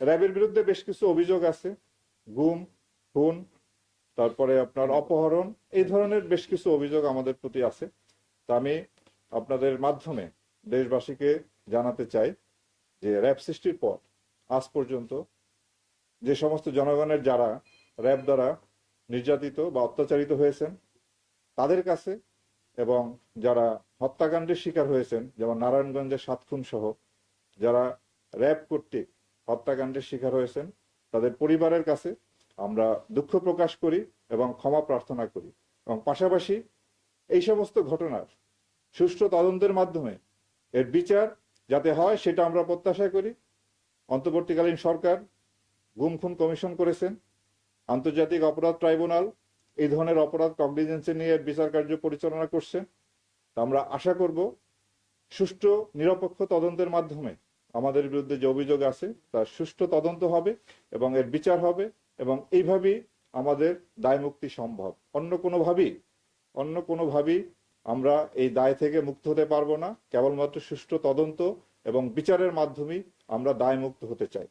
র্যাবের বিরুদ্ধে বেশ কিছু অভিযোগ আছে। গুম, খুন, তারপরে আপনার অপহরণ, এই ধরনের বেশ কিছু অভিযোগ আমাদের প্রতি আছে। তা আমি আপনাদের মাধ্যমে দেশবাসীকে জানাতে চাই যে র্যাব সৃষ্টির পর, আজ পর্যন্ত যে সমস্ত জনগণের যারা র্যাব দ্বারা নির্যাতিত বা অত্যাচারিত হয়েছেন, তাদের কাছে এবং যারা হত্যাকাণ্ডের শিকার হয়েছেন, যেমন নারায়ণগঞ্জের সাত খুন সহ যারা র্যাব কর্তৃক হত্যাকাণ্ডের শিকার হয়েছেন। তাদের পরিবারের কাছে আমরা দুঃখ প্রকাশ করি এবং ক্ষমা প্রার্থনা করি। এবং পাশাপাশি এই সমস্ত ঘটনার সুষ্ঠু তদন্তের মাধ্যমে এর বিচার যাতে হয় সেটা আমরা প্রত্যাশা করি। অন্তর্বর্তীকালীন সরকার গুম খুন কমিশন করেছেন। আন্তর্জাতিক অপরাধ ট্রাইব্যুনাল এই ধরনের অপরাধ কগনিজেন্সে নিয়ে এর বিচার কার্য পরিচালনা করছে। তা আমরা আশা করব সুষ্ঠু, নিরপেক্ষ তদন্তের মাধ্যমে আমাদের বিরুদ্ধে যে অভিযোগ আছে, তার সুষ্ঠু তদন্ত হবে এবং এর বিচার হবে এবং এইভাবেই আমাদের দায় মুক্তি সম্ভব। অন্য কোনোভাবেই অন্য কোনোভাবেই আমরা এই দায় থেকে মুক্ত হতে পারব না। কেবলমাত্র সুষ্ঠু তদন্ত এবং বিচারের মাধ্যমেই আমরা দায় মুক্ত হতে চাই।